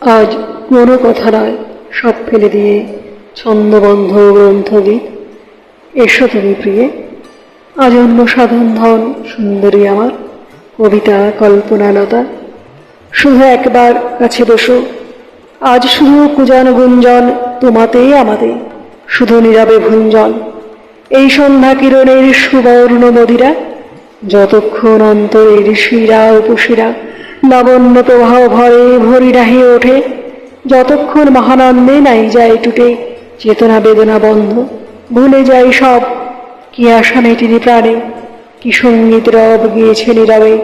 আজ কোনো কথা নয়। সব ফেলে দিয়ে ছন্দবন্ধ গ্রন্থগীত। এসো তুমি প্রিয়ে। আজন্ম সাধন ধন সুন্দরী আমার। কবিতা কল্পনালতা শুধু একবার কাছে বসো। আজ শুধু কুজন গুঞ্জন তোমাতেই আমাদের। শুধু নীরবে ভুঞ্জন। এই সন্ধ্যা কিরণের সুবর্ণ মদিরা। যতক্ষণ অন্তরের শিরা উপশিরা লাবণ্য প্রবাহ ভরে ভরি ডাহি ওঠে। যতক্ষণ মহানন্দে নাই যায় টুটে, চেতনা বেদনা বন্ধ। ভুলে যায় সব, কি আশা মেটিনি প্রাণে? কি সংগীত রব গিয়েছে নীরবে?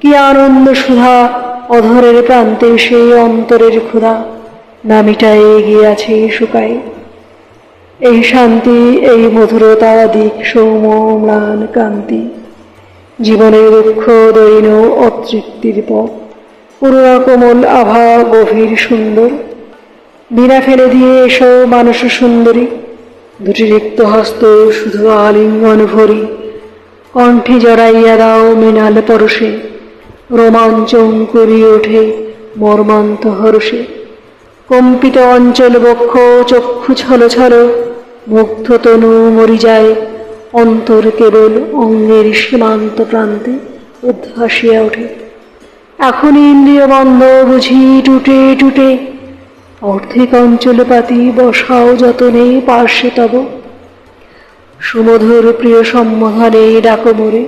কি আনন্দ সুধা, অধরের প্রান্তে সেই অন্তরের ক্ষুধা? না মিটায় এগিয়ে আছে শুকায়। এই শান্তি, এই মধুরতা দিক সৌম ম্লান কান্তি জীবনের দুঃখ, দৈন অতৃপ্তির পথ। পুরোনা কোমল আভা গভীর সুন্দর। বিনা ফেলে দিয়ে এসো মানুষ সুন্দরী। দুটি রিক্ত হস্ত শুধু আলিঙ্গন ভরি। কণ্ঠে জড়াইয়া দাও মৃণাল পরশে। রোমাঞ্চ করি ওঠে মর্মান্ত হরষে। কম্পিত অঞ্চল বক্ষ চক্ষু ছল ছল মুগ্ধ তনু মরি যায় অন্তর কেবল অঙ্গের সীমান্ত প্রান্তে উদ্ভাসিয়া ওঠে। এখন ইন্দ্রিয় বন্ধ বুঝি টুটে টুটে, অর্ধেক অঞ্চল পাতি বসাও যতনে পার্শ্বে তব। সুমধুর প্রিয় সম্বোধনে ডাকো মোরে,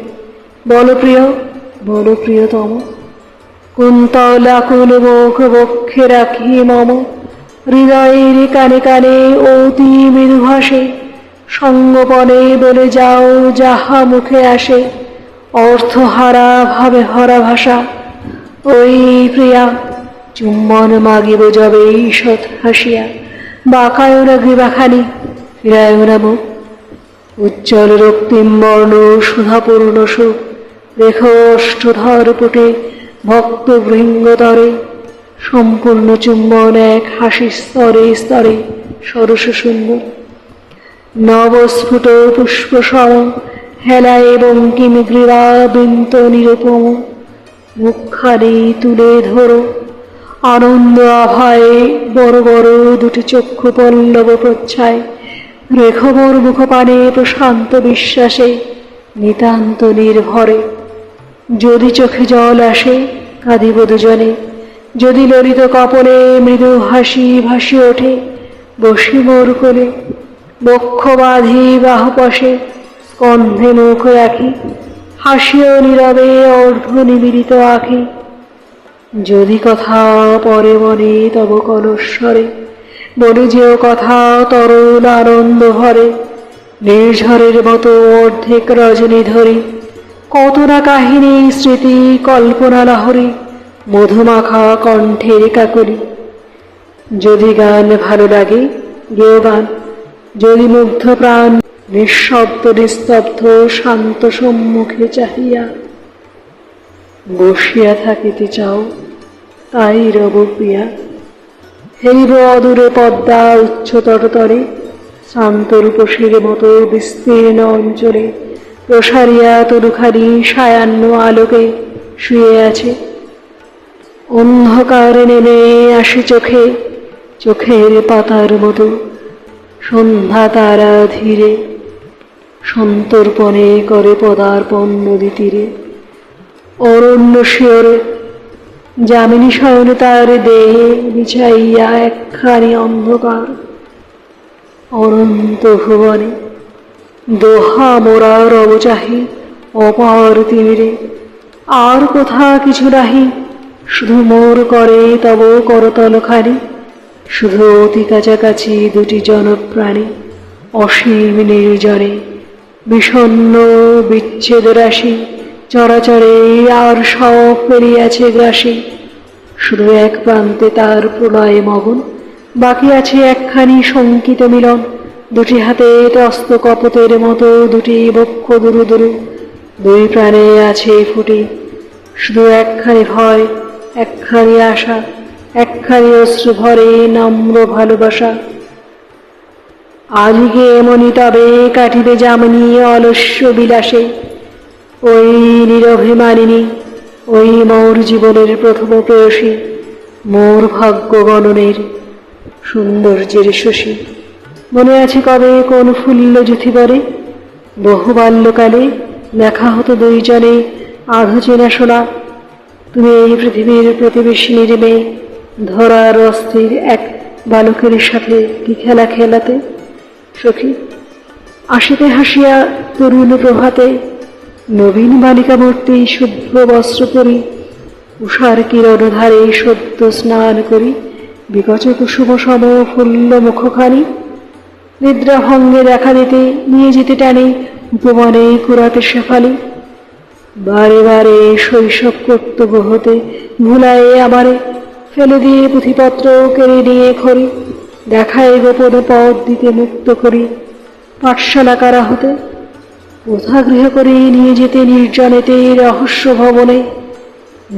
বল প্রিয়, বল প্রিয়তম। আকুল মুখ বক্ষে রাখি মম, হৃদয়ের কানে কানে অতি মৃদুভাসে সঙ্গপনে বলে যাও যাহা মুখে আসে, অর্থহারা ভাবে হরা ভাষা। ওই প্রিয়া, চুম্বন মাগিব যবে ঈষৎ হাসিয়া। বাঁকায় না গ্রীবাখানি ফিরায় না মুখ। উজ্জ্বল রক্তিম বর্ণ, সুধাপূর্ণ সুখ রেখ অষ্টধর পুটে ভক্ত ভৃঙ্গতরে সম্পূর্ণ চুম্বন এক হাসি স্তরে স্তরে, সরস সুন্দর নবস্ফুট পুষ্প সম হেলা এবং কিমিগ্রীবা বৃন্ত নিরুপম, মুখখানি তুলে ধরো। আনন্দ আভায় বড় বড় দুটি চক্ষু পল্লব প্রচ্ছায়। রেখবর মুখপানে প্রশান্ত বিশ্বাসে নিতান্ত নির্ভরে। যদি চোখে জল আসে, কাঁদিব দুজনে। যদি ললিত কপলে মৃদু হাসি ভাসি ওঠে, বসি মোর কোলে বক্ষ বাঁধি বাহুপাশে স্কন্ধে মুখ রাখি, হাসিও নীরবে অর্ধ নিবিড়িত আঁখি। যদি কথা পরে মনে তব কলস্বরে বলে যেও কথা তরুণ আনন্দ ভরে, নির্ঝরের মতো অর্ধেক রজনী ধরি, কত না কাহিনী, স্মৃতি, কল্পনা লাহরি, মধুমাখা কণ্ঠের কাকলি। যদি গান ভালো লাগে গেও গান। যদি মুগ্ধ প্রাণ নিঃশব্দ, নিস্তব্ধ, শান্ত সম্মুখে চাহিয়া বসিয়া থাকিতে চাও, তাই রব হেরিব অদূরে পদ্মা উচ্চতর তরে শান্ত রূপসীর মতো বিস্তীর্ণ অঞ্চলে প্রসারিয়া তরুখারি সায়ান্ন আলোকে শুয়ে আছে। অন্ধকার নেমে আসে চোখে, চোখের পাতার মতো। সন্ধ্যা তারা ধীরে সন্তর্পণে করে পদার্পণ নদী তীরে অরণ্য শিওরে যামিনী শয়ন তার দেহে বিছাইয়া একখানি অন্ধকার। অনন্ত ভুবনে, দোহা মোরা রব চাহি অপার তীরে আর কোথা কিছু নাহি, শুধু মোর করে তব করতলখানি। শুধু অতি কাছাকাছি দুটি জনপ্রাণী অসীম নির্জনে বিষণ্ন বিচ্ছেদ রাশি, চরাচরে আর সব পেরিয়াছে গ্রাসী। শুধু এক প্রান্তে তার প্রলয় মগন, বাকি আছে একখানি শঙ্কিত মিলন। দুটি হাতে তস্ত কপতের মতো দুটি বক্ষ দুরু দুরু। দুই প্রাণে আছে ফুটি, শুধু একখানি ভয়, একখানি আশা। একখানি অশ্রু ভরে নম্র ভালোবাসা। আজকে এমনই তবে কাটিবে যামিনী অলস্য বিলাসে। ওই নিরভিমানিনী ওই মোর জীবনের প্রথম প্রেয়সী, মোর ভাগ্য গণনের সৌন্দর্যের শশী। মনে আছে কবে কোন ফুল্ল জ্যোতিবরে বহু বাল্যকালে দেখা হতো দুইজনে আধো চেনা শোনা। তুমি এই পৃথিবীর প্রতিবেশিনীর মেয়ে ধরার অস্থির এক বালকের সাথে কি খেলা খেলাতে? সখী আসিতে হাসিয়া তরুণ প্রভাতে নবীন বালিকা মূর্তি শুভ্র বস্ত্র পরি উষার কিরণ ধারে সদ্য স্নান করি বিকচ কুসুম সম ফুল্ল মুখখানি, নিদ্রা ভঙ্গে দেখা দিতে, নিয়ে যেতে টানে উপবনে কুড়াতে শেফালি। বারে বারে শৈশব কর্তব্য হতে ভুলায় আমারে ফেলে দিয়ে পুঁথিপত্র কেড়ে নিয়ে খড়ি দেখায় গোপন পথ দিতে মুক্ত করি, পাঠশালা কারা হতে? গৃহ করে নিয়ে যেতে নির্জনেতে রহস্য ভবনে?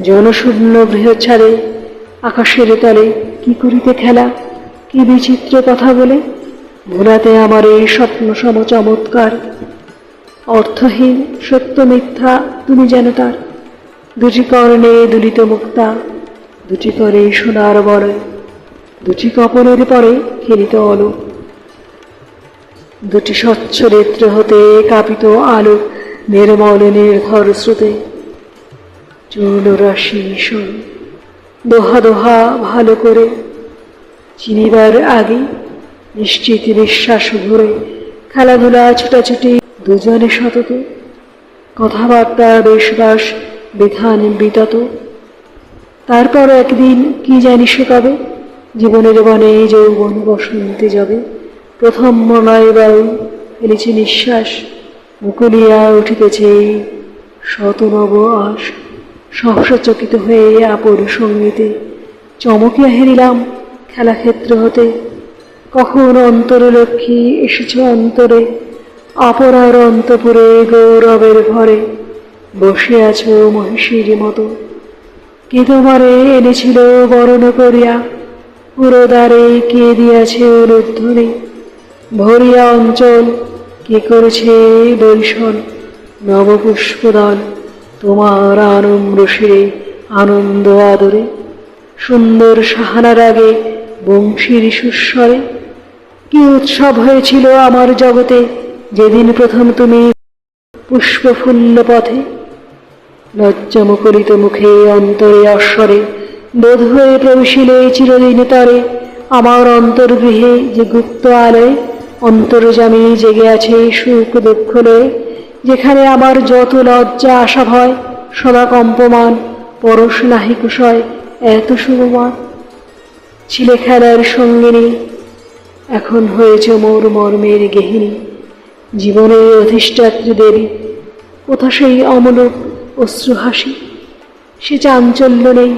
জনশূন্য গৃহ ছাড়ে, আকাশের তলে কি করিতে খেলা, কি বিচিত্র কথা বলে? ভোলাতে আমার এই স্বপ্ন সম চমৎকার। অর্থহীন, সত্য মিথ্যা, তুমি যেন তার। দুটি কর্ণে দুলিত মুক্তা দুটি করে সোনার বড় দুটি কপলের পরে খেলিত অলো দুটি স্বচ্ছ নেত্র হতে কাঁপিত আলো নির্মল নির্ধর স্রোতে। চূর্ণ রাশি শোন, দোহা দোহা ভালো করে। চিনিবার আগে নিশ্চিত নিঃশ্বাস ভরে খেলাধুলা ছুটাছুটি দুজনে সতত। কথাবার্তা, বেশবাস, বিধান বিতত। তারপর একদিন কি জানি সে কবে? জীবনের বনে যৌবন বসন্তে যাবে। প্রথম মনায় বায়ু ফেলেছে নিঃশ্বাস, মুকুলিয়া উঠিতেছে শত নব আশ। সহসা চকিত হয়ে আপর সঙ্গীতে চমকিয়া হেরিলাম খেলাক্ষেত্র হতে। কখন অন্তর লক্ষ্মী এসেছ অন্তরে? অপরার অন্তপুরে গৌরবের ঘরে বসে আছো মহিষীর মতো। কে তোমারে এনেছিল বরণ করিয়া? পুরোদ্বারে কে দিয়াছে অনুধ্বনি ভরিয়া অঞ্চল, কে করেছে দর্শন? নবপুষ্পদল তোমার আনন্দ শিরে, আনন্দ আদরে। সুন্দর সাহানার আগে বংশীর সুস্বরে। কি উৎসব হয়েছিল আমার জগতে, যেদিন প্রথম তুমি পুষ্পফুল্ল পথে? লজ্জামুকরিত মুখে, অন্তরে অশ্বরে, বোধ হয়ে প্রবেশিলে চিরদিন তরে। আমার অন্তর্গৃহে যে গুপ্ত আলয়, অন্তর্জামী জেগে আছে সুখ দুঃখ লয়ে, যেখানে আমার যত লজ্জা আশা ভয়, সদা কম্পমান, পরশ নাহি কুশয়, এত শুভমান। ছিলে খেলার সঙ্গিনী, এখন হয়েছে মোর মর্মের গেহিনী জীবনের অধিষ্ঠাত্রী দেবী। কোথা সেই অমলক অশ্রু হাসি সে চাঞ্চল্য নেই,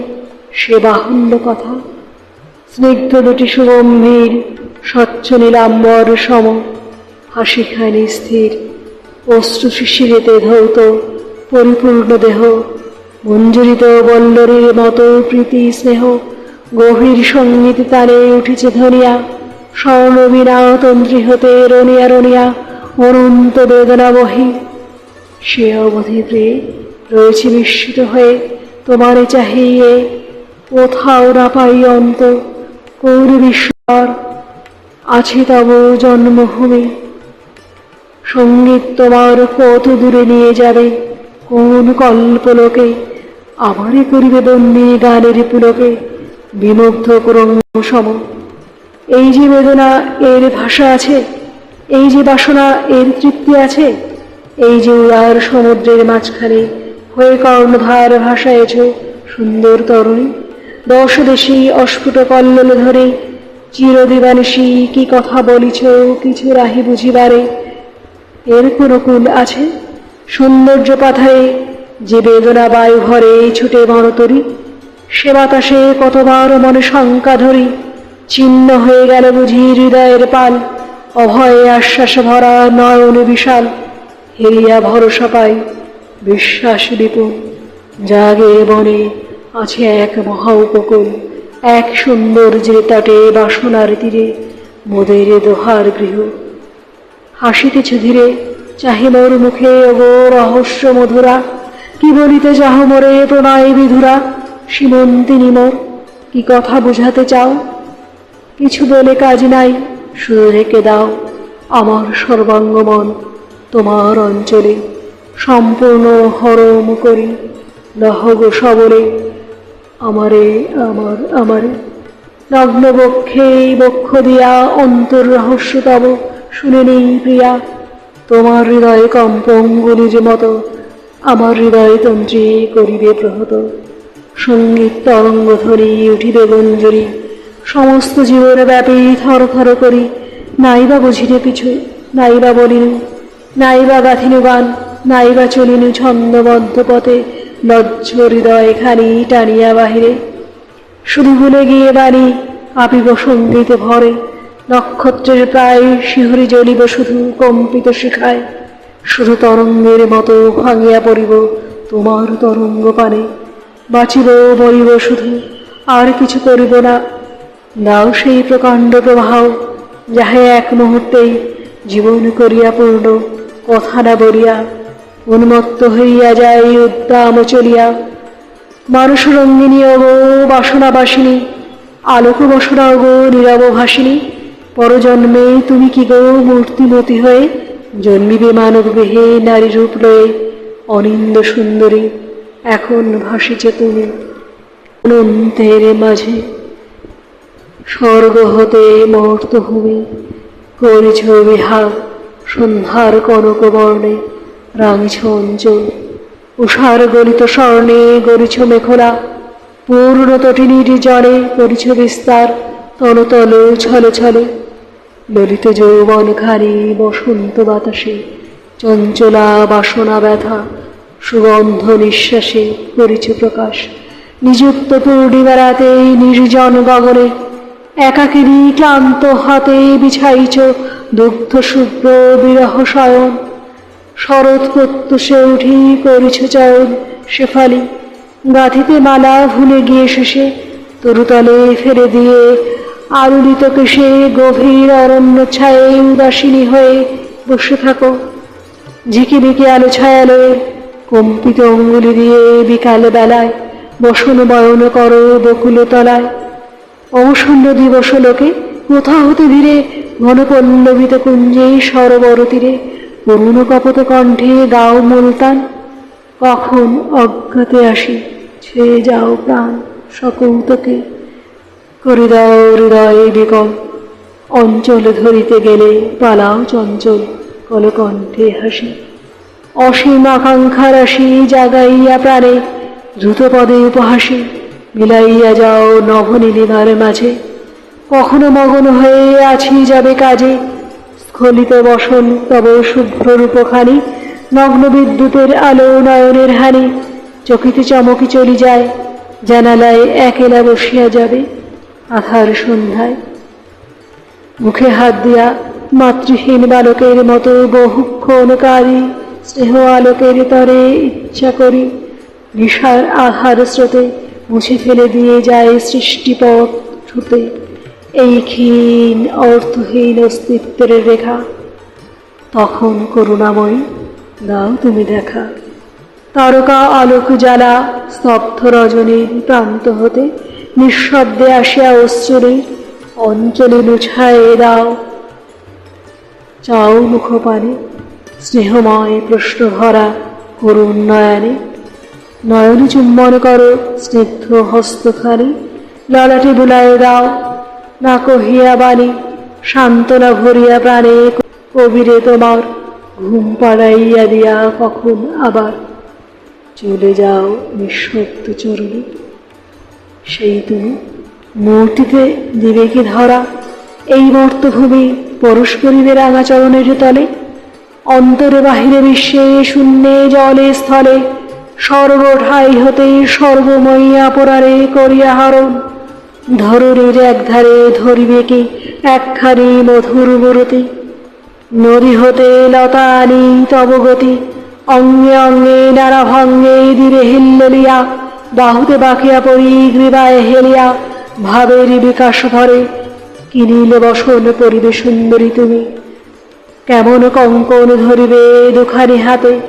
সে বাহুল্য কথা। স্নিগ্ধ দুটি সুগম্ভীর, স্বচ্ছ নীলাম্বর সম। হাসি খানি স্থির। অশ্রু শিশিরেতে ধৌত, পরিপূর্ণ দেহ। মঞ্জুরিত বল্লরীর মতো প্রীতি স্নেহ। গভীর সংগীত তারে উঠিছে ধনিয়া স্বর্ণবীণা তন্ত্রী হতে রনিয়া রনিয়া, অনন্ত বেদনা বহি সে অবধি প্রিয়ে। রয়েছে বিস্মিত হয়ে তোমারে চাহিয়ে কোথাও না পাই অন্ত কৌর বিশ্বর আছে তব জন্মভূমি। সংগীত তোমার কত দূরে নিয়ে যাবে, কোন কল্পলোকে, আমারে করিবে বন্যী গানের পুলকে, বিমুগ্ধ সম। এই যে বেদনা এর ভাষা আছে, এই যে বাসনা এর তৃপ্তি আছে, এই যে উড়ার সমুদ্রের মাঝখানে হয়ে কর্ণধার ভাষায়ছ সুন্দর তরুণী। দশ দেশী অস্ফুট কল্লোল ধরে চিরদিবানিসী কি কথা বলিছ, কিছু রাহি বুঝিবারে। এর কোনো কুল আছে? সৌন্দর্য পাথারে যে বেদনা বায়ু ভরে ছুটে মরতরি সে বাতাসে কতবার মনে শঙ্কা ধরি, ছিন্ন হয়ে গেল বুঝি হৃদয়ের পাল। অভয়ে আশ্বাস ভরা নয়ন বিশাল হেরিয়া ভরসা পাই। বিশ্বাস বিপুল জাগে বনে আছে এক মহা উপকূল, এক সুন্দর যে তটে বাসনার তীরে মোদের দোহার গৃহ। হাসিতেছ ধীরে, চাহি মোর মুখে, ওগো রহস্য মধুরা, কি বলিতে যাহ মোরে প্রণয় বিধুরা? সীমন্তিনী মোর কি কথা বুঝাতে চাও? কিছু বলে কাজ নাই, শুধু রেখে দাও আমার সর্বাঙ্গ মন তোমার অঞ্চলে। সম্পূর্ণ হরম করি। নহগ সবলে আমারে, আমার, আমারে। নগ্ন বক্ষে বক্ষ দিয়া অন্তর রহস্য তব। শুনে নেই প্রিয়া, তোমার হৃদয়ে কম্পঙ্গুলির মতো, আমার হৃদয় তন্ত্রী করিবে প্রহত। সংগীত তরঙ্গ ধরি উঠিবে গঞ্জরি, সমস্ত জীবন ব্যাপী থর থর করি। নাইবা বুঝিনে কিছু নাইবা বলিনু, নাইবা গাথিনু গান। নাইবা চলিনু ছন্দবদ্ধ পথে লজ্জ হৃদয় খানি টানিয়া বাহিরে। শুধু ভুলে গিয়ে বাণী কাঁপিব সঙ্গীতে ভরে, নক্ষত্রের প্রায় শিহরি জ্বলিব শুধু কম্পিত শিখায়। শুধু তরঙ্গের মতো ভাঙিয়া পড়িব তোমার তরঙ্গ পানে। বাঁচিব মরিব শুধু, আর কিছু করিব না। দাও সেই প্রকাণ্ড প্রবাহ, যাহে এক মুহূর্তেই জীবন করিয়া পূর্ণ, কথা না বলিয়া উন্মত্ত হইয়া যায় উদ্দাম চলিয়া। মানুষ রঙ্গিনী অগো বাসনাবাসিনী আলোক বসনা অগো নীরব ভাসিনী পরজন্মে তুমি কি গো মূর্তিমতি হয়ে জন্মিবে মানব গৃহে নারী রূপ লয়ে অনিন্দ সুন্দরী, এখন ভাসিছে তুমি অনন্তের মাঝে। স্বর্গ হতে মর্তভূমি করেছ বিহার সন্ধ্যার কনক অঞ্চল উষার গলিত স্বর্ণে গরিছ মেখলা পূর্ণ তটিনীর জলে করিছ বিস্তার তলতল ছলে ছলে। ললিত যৌবন খানি বসন্ত বাতাসে, চঞ্চলা বাসনা ব্যথা, সুগন্ধ নিঃশ্বাসে করিছ প্রকাশ। নিযুক্ত পূর্ণিমা রাতে নির্জন গগনে, একাকিনী ক্লান্ত হাতে বিছাইছ দুগ্ধ শুভ্র বিরহ শরৎ প্রত্যুষে উঠি করিছ চয়ন শেফালি। গাঁথিতে মালা ভুলে গিয়ে শেষে তরুতলে ফেলে দিয়ে আরুলিত কেশে গভীর অরণ্য ছায়ে উদাসীনী হয়ে বসে থাকো। ঝিকিমিকি আলো ছায়ালো কম্পিত অঙ্গুলি দিয়ে বিকাল বেলায় বসন বয়ন করো বকুল তলায়। অবসন্ন দিবস লোকে কোথা হতে ধীরে ঘনপল্লবিত কুঞ্জে সরোবর তীরে করুণ কপত কণ্ঠে গাও মুলতান কখন অজ্ঞাতে আসি ছেয়ে যাও প্রাণ সকৌতকে করে দাও হৃদয়ে বিকল, অঞ্চল ধরিতে গেলে পালাও চঞ্চল কলকণ্ঠে হাসি। অসীম আকাঙ্ক্ষা রাশি জাগাইয়া প্রাণে দ্রুত পদে উপহাসে, মিলাইয়া যাও নভনীলিমার মাঝে। কখনো মগন হয়ে আছি যাবে কাজে স্খলিত বসন, তব শুভ্র রূপখানি, নগ্ন বিদ্যুতের আলো নয়নের হানি, চকিতে চমকি চলি যায়, জানালায় একেলা বসিয়া যাবে আধার সন্ধ্যায়। মুখে হাত দিয়া মাতৃহীন বালকের মতো বহুক্ষণকারী স্নেহ আলোকের তরে ইচ্ছা করি, নিশার আহার স্রোতে মুছে ফেলে দিয়ে যায় সৃষ্টিপথ ছুতে। এই ক্ষীণ অর্থহীন অস্তিত্বের রেখা। তখন করুণাময়ী, দাও তুমি দেখা। তারকা আলোক জ্বালা, স্তব্ধ রজনীর প্রান্ত হতে নিঃশব্দে আসিয়া অশ্চরে অঞ্চলে নুছায়ে দাও। চাও মুখপানে স্নেহময় প্রশ্ন ভরা করুণ নয়নে নয়ন চুম্বন করো স্নিগ্ধ হস্তখানি ললাটে বুলায় দাও। না কহিয়া বাণী, সান্ত্বনা ভরিয়া প্রাণে কবিরে তোমার ঘুম পাড়াইয়া দিয়া কখন আবার চলে যাও নিঃশব্দ চরণে। সেই তুমি মূর্তিতে দিবে কি ধরা? এই মর্তভূমি পরশ করিবে রাঙাচরণের তলে। অন্তরে বাহিরে বিশ্বে শূন্যে, জলে, স্থলে সর্বঠাই হতে সর্বময়ী অপরারে করিয়া হরণ। ধরুরের একধারে ধরিবে কি? একখানি মধুর মূরতি। নদী হতে লতা আনি তব গতি। অঙ্গে অঙ্গে, নানা ভঙ্গে দিরে হিল্লিয়া বাহুতে বাকিয়া পড়ি গ্রীবায় হেলিয়া। ভাবের বিকাশ ভরে। কিনিল বসন পরিবে সুন্দরী তুমি। কেমন কঙ্কন ধরিবে দুখানি হাতে।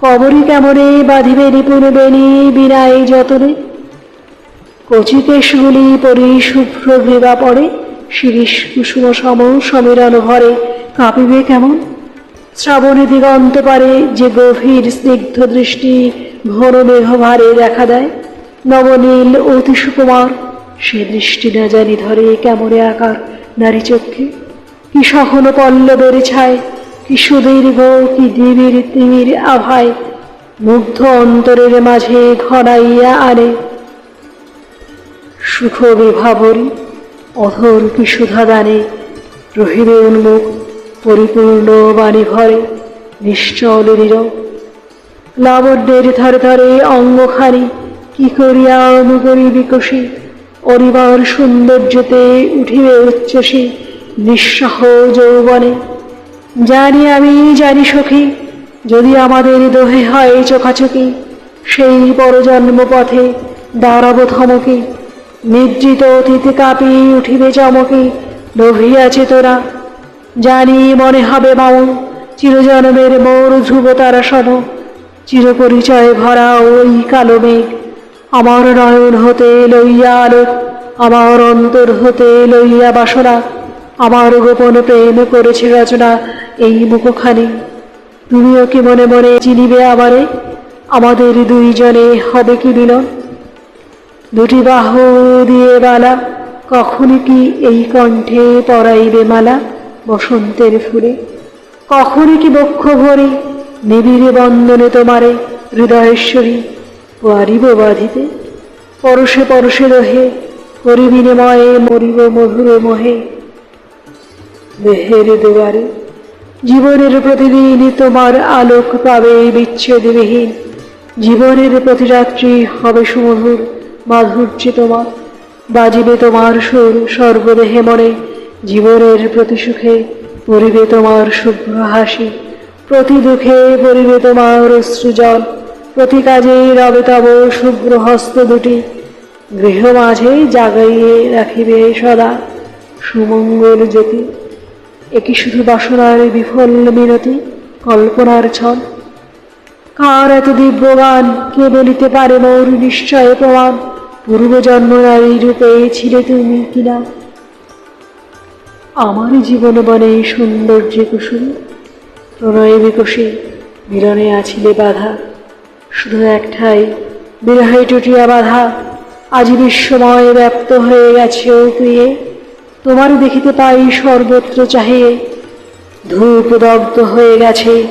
কবরী কেমনে বাঁধিবে নিপুণ বেনি বিনাই যতনে। কচি কেশগুলি পরি শুভ্র গ্রীবা পড়ে। শিরিষ, কুসুম, সম, সমীরণ ভরে। কাঁপিবে কেমন? শ্রাবণে দিগন্ত পারে যে গভীর স্নিগ্ধ দৃষ্টি ঘন মেঘ ভারে দেখা দেয়। নবনীল অতি সুকুমার, সে দৃষ্টি না জানি ধরে কেমনে আকার নারী চক্ষে। কি সহন পল্লবের ছায়, কি সুদীর্ঘ, কি দিবির তিমির আভায়, মুগ্ধ অন্তরের মাঝে ঘনাইয়া আনে। সুখ বিভাবরী অধর কি সুধা দানে রহিবে উন্মুখ, পরিপূর্ণ বাণী ভরে নিশ্চল নীরব লাবণ্যের ধরে ধরে অঙ্গখানি, কি করিয়া অনুকরি বিকশী? অরিবার সৌন্দর্যতে উঠিবে উচ্ছ্বসী, নিঃসহ যৌবনে। জানি আমি, জানি সখী, যদি আমাদের দোহে হয় চোখাচোখি, সেই পরজন্ম পথে দাঁড়াবো ধমকি। নিদ্রিত অতীতে কাঁপি উঠিবে চমকি, লোভিয়াছে তোরা। জানি মনে হবে মাও চিরজন্মের মোর ধ্রুব তারা সম চিরপরিচয় ভরা ওই কালো মেঘ, আমার নয়ন হতে লইয়া আলোক, আমার অন্তর হতে লইয়া বাসনা। আমার গোপন প্রেম করেছে রচনা এই মুখখানি। তুমিও কি মনে মনে চিনিবে আমারে? আমাদের দুইজনে হবে কি মিলন? দুটি বাহু দিয়ে বালা কখনই কি এই কণ্ঠে পরাইবে মালা বসন্তের ফুলে? কখনই কি বক্ষ ভরে নিবিড়ে বন্দনে তোমারে হৃদয়েশ্বরী পারিব বাঁধিতে? পরশে পরশে রহে করি বিনিময়ে মরিব মধুর মোহে। দেহের দুয়ারে জীবনের প্রতিদিন তোমার আলোক পাবে বিচ্ছেদবিহীন। জীবনের প্রতিরাত্রি হবে সুমধুর। মাধুর্যে তোমার বাজিবে তোমার সুর সর্বদেহে মনে, জীবনের প্রতি সুখে পরিবে তোমার শুভ্র হাসি প্রতি দুঃখে পরিবে তোমার অশ্রুজল প্রতি কাজে রবে তব শুভ্র হস্ত দুটি, গৃহ মাঝে জাগাইয়ে রাখিবে সদা সুমঙ্গল জ্যোতি। একই শুধু বাসনার বিফল মিনতি, কল্পনার ছল। কার এত দিব্যবান? কে বলিতে পারে মোর নিশ্চয় প্রমাণ? পূর্বজন্ম নারী রূপে ছিলে তুমি কিনা? আমার জীবন বনে সৌন্দর্যে কুসুম। প্রণয়ে বিকশী মিলনে আছিলে বাধা। শুধু একটাই, বিরহে টুটিয়া বাধা। আজি বিশ্বময় ব্যপ্ত হয়ে গেছে ও প্রিয়ে। তোমার দেখিতে পাই সর্বত্র চাহিয়ে। ধূপ দগ্ধ হয়ে গেছে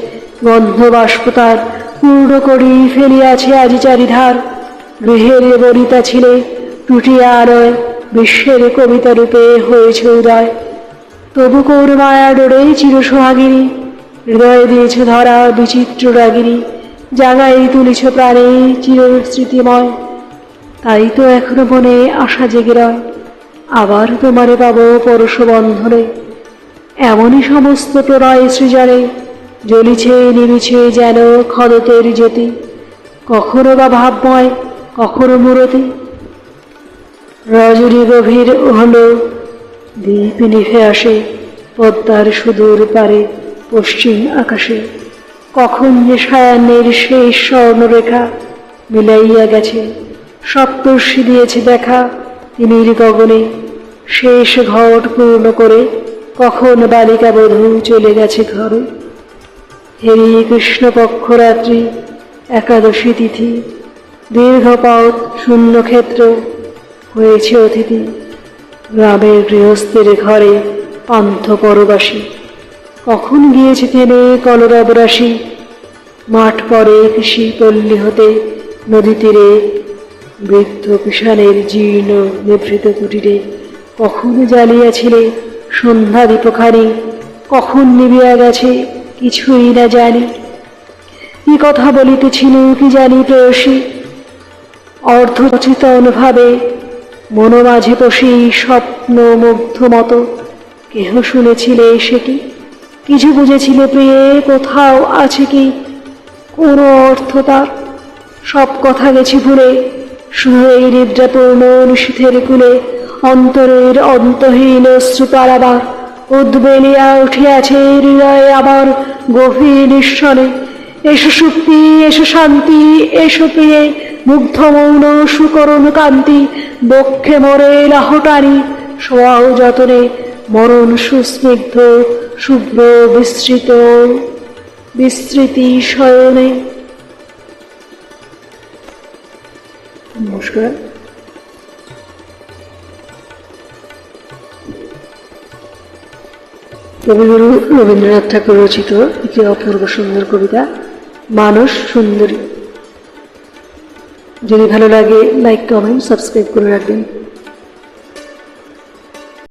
গন্ধ বাষ্পতার পূর্ণ করি ফেলিয়াছে আজি চারিধার। গৃহের বনিতা ছিলে টুটিয়া আলোয় বিশ্বের কবিতা রূপে হয়েছে উদয়। তবু কৌর মায়া ডোরে চিরসোহাগিনী, হৃদয়ে দিয়েছ ধরা বিচিত্র রাগিনী, জাগাই তুলিছ প্রাণে চির স্মৃতিময় তাই তো এখনও মনে আশা জেগে রয়, আবার তোমারে পাবো পরশ বন্ধনে এমনই সমস্ত প্রণয় সৃজনে জ্বলিছে নিমিছে যেন খদতের জ্যোতি। কখনো বা ভাবময়, কখনো মূরতি। রজনী গভীর হলো, দ্বীপ নিভে আসে পদ্মার সুদূর পারে, পশ্চিম আকাশে। কখন যে সায়ান্নের শেষ স্বর্ণরেখা মিলাইয়া গেছে, সপ্তর্ষি দিয়েছে দেখা তিমির গগনে। শেষ ঘট পূর্ণ করে কখন বালিকা বধূ চলে গেছে ঘরে। হেরি কৃষ্ণপক্ষ রাত্রি একাদশী তিথি দীর্ঘ পথ শূন্য ক্ষেত্র হয়েছে অতিথি, গ্রামের গৃহস্থের ঘরে পান্থ পরবাসী কখন গিয়েছে থেমে কলরব মাঠ পরে কৃষি পল্লী হতে নদী তীরে, বৃদ্ধ কিষানের জীর্ণ নিভৃত কুটিরে কখন জ্বালিয়াছিলে সন্ধ্যা দীপখানি কখন নিবিয়া গেছে কিছুই না জানি। কি কথা বলিতেছিল, কি জানি প্রেয়সী। অর্ধচেতন ভাবে মনোমাঝে বসি স্বপ্ন মুগ্ধ মতো। কেহ শুনেছিলে সে কি? কিছু বুঝেছিলে প্রিয়ে, কোথাও আছে কি? কোনো অর্থ তার? সব কথা গেছি ভুলে শুধু এই নিদ্রাপূর্ণ নিষিধের কুলে, অন্তরের অন্তহীন শ্রুতার আবার উদ্বেলিয়া উঠিয়াছে হৃদয়ে আবার গভীর নিঃসনে এসো শক্তি, এসো শান্তি, এসো প্রিয়ে মুগ্ধ মৌন সুকরণ কান্তি বক্ষে মরে লাহটানি সোয়াও যতনে মরণ সুস্নিগ্ধ, শুভ্র বিস্তৃত, বিস্তৃতি শয়নে। নমস্কার। কবিগুরু রবীন্দ্রনাথ ঠাকুর রচিত একটি অপূর্ব সুন্দর কবিতা মানুষ সুন্দরী যদি ভালো লাগে লাইক কমেন্ট সাবস্ক্রাইব করে রাখবেন।